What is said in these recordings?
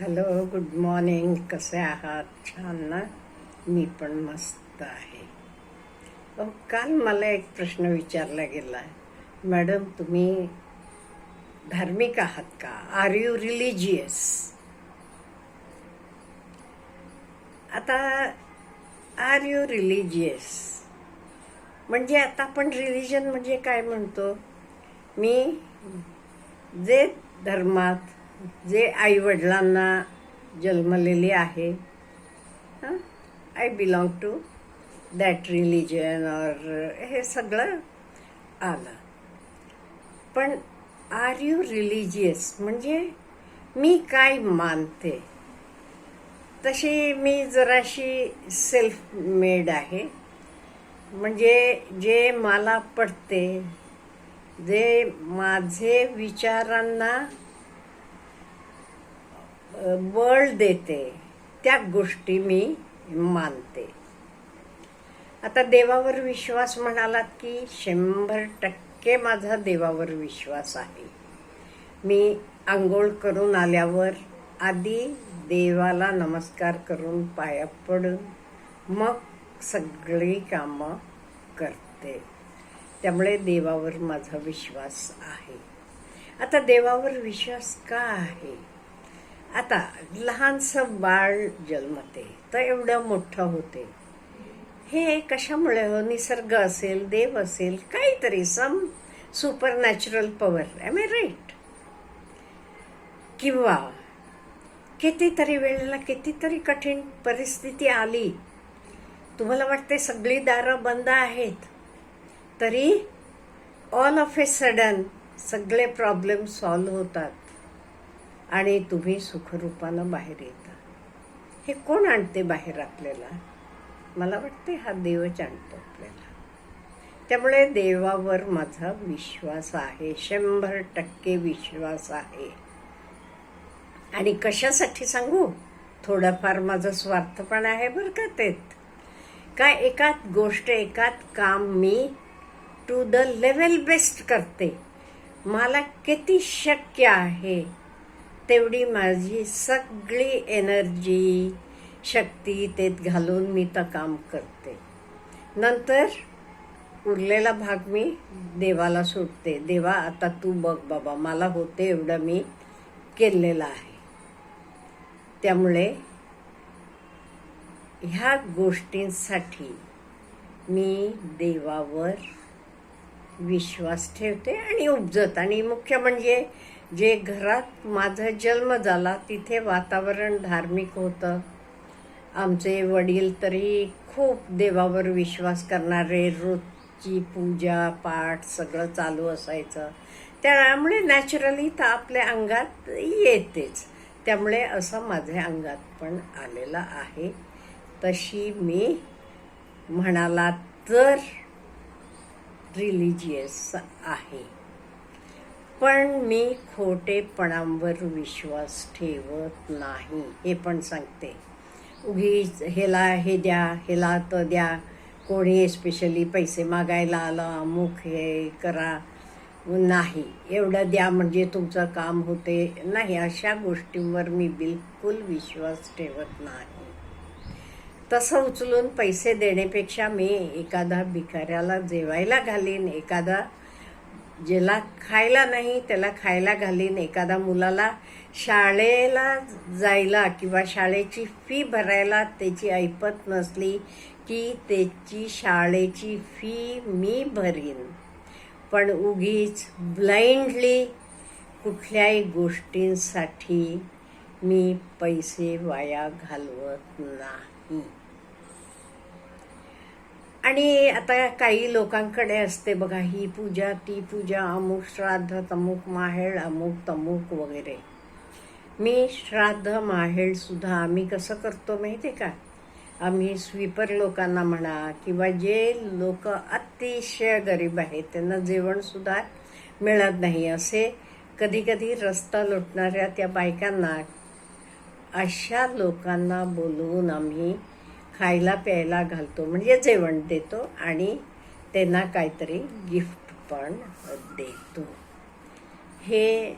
Hello good morning. कसे आहात? छान ना? मी पण मस्त आहे. अहो काल मला एक प्रश्न विचारला गेला. मॅडम तुम्ही धार्मिक आहात का? आर यू रिलिजियस आता आर यू रिलिजियस म्हणजे आता आपण रिलिजन म्हणजे काय म्हणतो? मी जे धर्मात जे आई वडिलांना जन्मलेली आहे I belong to that religion और हे सगळं आलं. पण आर यू रिलिजियस म्हणजे मी काय मानते? तशी मी जराशी सेल्फ मेड आहे. म्हणजे जे मला पडते जे माझे विचारांना बळ देते त्या गोष्टी मी मानते. आता देवावर विश्वास म्हणालात की शंभर टक्के माझा देवावर विश्वास आहे. मी आंघोळ करून आल्यावर आधी देवाला नमस्कार करून पाया पडून मग सगळी कामं करते. त्यामुळे देवावर माझा विश्वास आहे. आता देवावर विश्वास का आहे? आता लहानसं बाळ जन्मते तर एवढं मोठं होते. हे कशामुळे हो? निसर्ग असेल देव असेल काहीतरी some supernatural power am I right किंवा कितीतरी वेळेला कितीतरी कठीण परिस्थिती आली तुम्हाला वाटते सगळी दारं बंद आहेत तरी ऑल ऑफ ए सडन सगळे प्रॉब्लेम सॉल्व होतात. आणि तुम्ही सुखरूपानं बाहेर येता. हे कोण आणते बाहेर आपल्याला? मला वाटते हा देवच आणतो आपल्याला. त्यामुळे देवावर माझा विश्वास आहे. शंभर टक्के विश्वास आहे. आणि कशासाठी सांगू? थोडाफार माझा स्वार्थपण आहे बरं का तेत काय एकात गोष्ट एकात काम मी टू द लेवल बेस्ट करते. मला किती शक्य आहे? तेवढी माझी सगळी एनर्जी शक्ती तेत घालून मी तर काम करते. नंतर उरलेला भाग मी देवाला सुटते देवा आता तू बघ बाबा मला होते एवढं मी केलेलं आहे. त्यामुळे ह्या गोष्टींसाठी मी देवावर विश्वास ठेवते आणि उपजत. आणि मुख्य म्हणजे जे घरात माझा जन्म झाला तिथे वातावरण धार्मिक होतं. आमचे वडील तरी खूप देवावर विश्वास करणारे रोजची पूजा पाठ सगळं चालू असायचं. त्यामुळे नॅचरली तर आपल्या अंगात येतेच. त्यामुळे असं माझ्या अंगात पण आलेलं आहे. तशी मी म्हणाला तर रिलिजियस आहे. पण मी खोटेपणांवर विश्वास ठेवत नाही हे पण सांगते. उगीच हेला हे द्या हेला तर द्या. कोणी स्पेशली पैसे मागायला आलं अमुक हे करा. नाही एवढं द्या म्हणजे तुमचं काम होते. नाही अशा गोष्टींवर मी बिलकुल विश्वास ठेवत नाही. तसं उचलून पैसे देण्यापेक्षा मी एखादा भिकाऱ्याला जेवायला घालीन एखादा ज्याला खायला नाही त्याला खायला घालीन. एखादा मुलाला शाळेला जायला किंवा शाळेची फी भरायला त्याची ऐपत नसली की त्याची शाळेची फी मी भरीन. पण उगीच ब्लाइंडली कुठल्याही गोष्टींसाठी मी पैसे वाया घालवत नाही. आणि आता काही लोकांकडे असते बघा ही पूजा ती पूजा अमुक श्राद्ध तमुक माहेळ अमुक तमुक वगैरे. मी श्राद्ध माहेळ सुद्धा आम्ही कसं करतो माहिती का? आम्ही स्वीपर लोकांना म्हणा किंवा जे लोक अतिशय गरीब आहेत त्यांना जेवणसुद्धा मिळत नाही. असे कधीकधी रस्ता लुटणाऱ्या त्या बायकांना अशा लोकांना बोलवून आम्ही खायला प्यायला घालतो. म्हणजे जेवण देतो आणि त्यांना काहीतरी गिफ्ट पण देतो. हे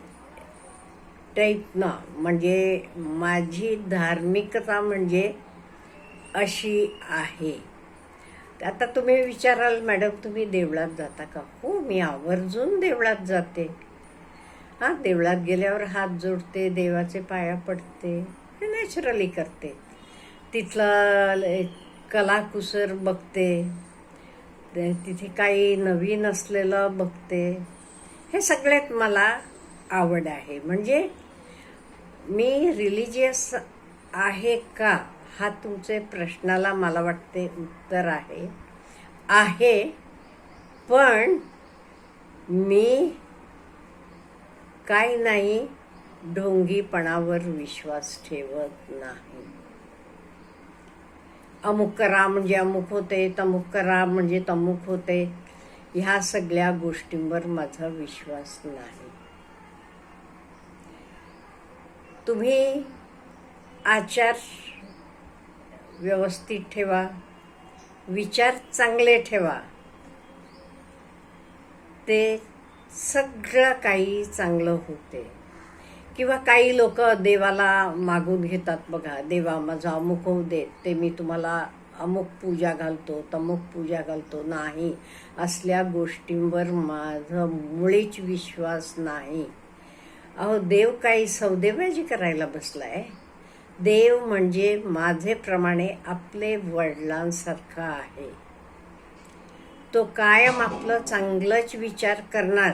टाईपनं म्हणजे माझी धार्मिकता म्हणजे अशी आहे. आता तुम्ही विचाराल मॅडम तुम्ही देवळात जाता का? हो मी आवर्जून देवळात जाते. हां देवळात गेल्यावर हात जोडते देवाचे पाया पडते नॅचरली करते. तिथला कलाकुसर बघते. तिथे काही नवीन असलेलं बघते. हे सगळ्यात मला आवड आहे. म्हणजे मी रिलिजियस आहे का हा तुमचे प्रश्नाला मला वाटते उत्तर आहे. आहे पण मी काय नाही ढोंगीपणावर विश्वास ठेवत नाही. अमुक करा म्हणजे अमुक होते तमुक करा म्हणजे तमुक होते. ह्या सगळ्या गोष्टींवर माझा विश्वास नाही. तुम्ही आचार व्यवस्थित ठेवा विचार चांगले ठेवा. ते सगळं काही चांगलं होते. किंवा काही लोक देवाला मागून घेतात बघा देवा माझा अमुक होऊ दे ते मी तुम्हाला अमुक पूजा घालतो तमुक पूजा घालतो. नाही असल्या गोष्टींवर माझं मुळीच विश्वास नाही. अहो देव काही सौदेबाजी करायला बसलाय. देव म्हणजे माझेप्रमाणे आपले वडिलांसारखा आहे. तो कायम आपलं चांगलंच विचार करणार.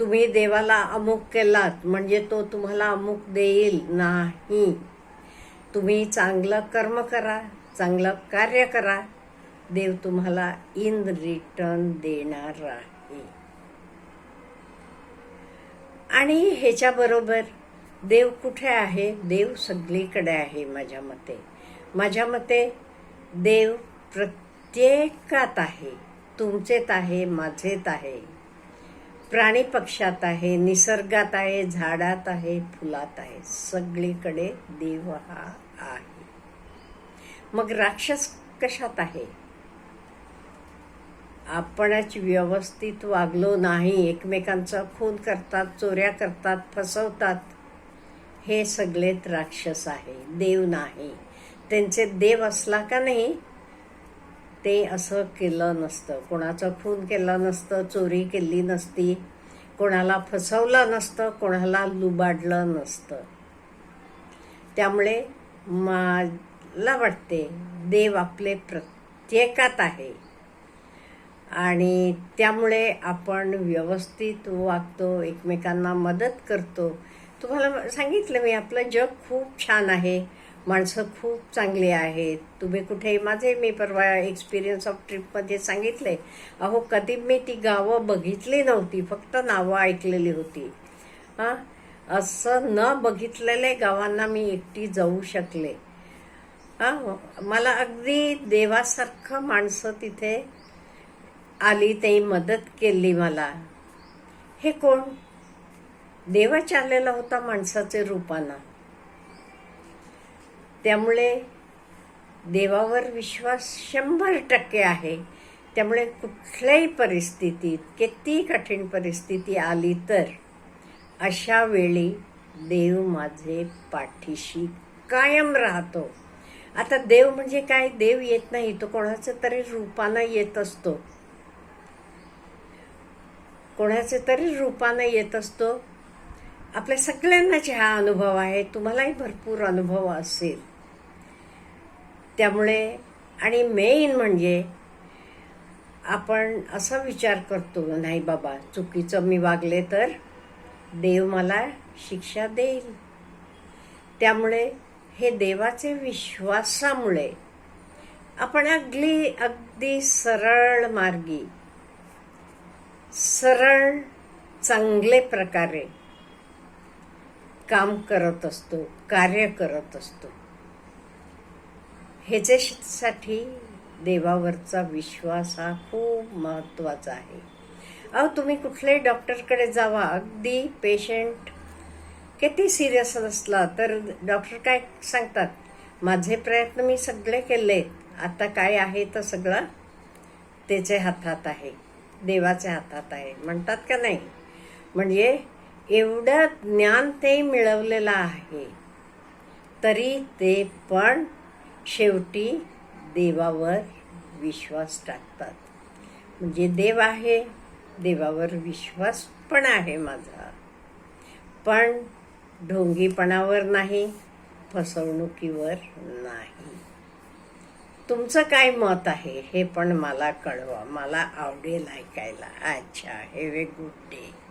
तुम्ही देवाला अमुक केलात म्हणजे तो तुम्हाला अमुक देईल नाही. तुम्ही चांगलं कर्म करा चांगलं कार्य करा. देव तुम्हाला इन रिटर्न देणार आहे. आणि ह्याच्याबरोबर देव कुठे आहे? देव सगळीकडे आहे माझ्या मते. माझ्या मते देव प्रत्येकात आहे. तुमचेत आहे माझेत आहे. प्राणी पक्षात आहे निसर्गात आहे झाडात आहे फुलात आहे. सगळीकडे देव हा आहे. मग राक्षस कशात आहे? आपणच व्यवस्थित वागलो नाही एकमेकांचा खून करतात चोऱ्या करतात फसवतात. हे सगळेच राक्षस आहे देव नाही. त्यांचे देव असला का नाही ते असं केलं नसतं. कोणाचं खून केलं नसतं चोरी केली नसती. कोणाला फसवलं नसतं कोणाला लुबाडलं नसतं. त्यामुळे मला वाटते देव आपले प्रत्येकात आहे. आणि त्यामुळे आपण व्यवस्थित वागतो एकमेकांना मदत करतो. तुम्हाला सांगितलं मी आपलं जग खूप छान आहे. माणसं खूप चांगली आहेत. तुम्ही कुठे माझे मी परवा एक्सपिरियन्स ऑफ ट्रिपमध्ये सांगितले. अहो कधी मी ती गावं बघितली नव्हती फक्त नावं ऐकलेली होती. हां? असं न बघितलेले गावांना मी एकटी जाऊ शकले. हां? मला अगदी देवासारखं माणसं तिथे आली ते मदत केली मला. हे कोण? देवाच्या आलेला होता माणसाचे रूपानं. त्यामुळे देवावर विश्वास शंभर टक्के आहे. त्यामुळे कुठल्याही परिस्थितीत किती कठीण परिस्थिती आली तर अशा वेळी देव माझे पाठीशी कायम राहतो. आता देव म्हणजे काय? देव येत नाही तो कोणाचं तरी रूपानं येत असतो. कोणाचे तरी रूपानं येत असतो. आपल्या सगळ्यांनाच हा अनुभव आहे. तुम्हालाही भरपूर अनुभव असेल. त्यामुळे आणि मेन म्हणजे आपण असा विचार करतो नाही बाबा चुकीचं मी वागले तर देव मला शिक्षा देईल. त्यामुळे हे देवाचे विश्वासामुळे आपण अगदी अगदी सरळ मार्गी सरळ चांगले प्रकारे काम करत असतो कार्य करत असतो. ह्याच्यासाठी देवावरचा विश्वास हा खूप महत्त्वाचा आहे. अहो तुम्ही कुठल्याही डॉक्टरकडे जावा अगदी पेशंट किती सिरियस असला तर डॉक्टर काय सांगतात माझे प्रयत्न मी सगळे केले आता काय आहे तर सगळं त्याचे हातात आहे देवाच्या हातात आहे. म्हणतात का नाही? म्हणजे एवढं ज्ञान ते मिळवलेलं आहे तरी ते पण शेवटी देवावर विश्वास टाकतात. म्हणजे देव आहे देवावर विश्वास पण आहे माझा. पण ढोंगीपणावर नाही फसवणुकीवर नाही. तुमचं काय मत आहे हे पण मला कळवा. मला आवडेल ऐकायला. अच्छा हे वे गुड डे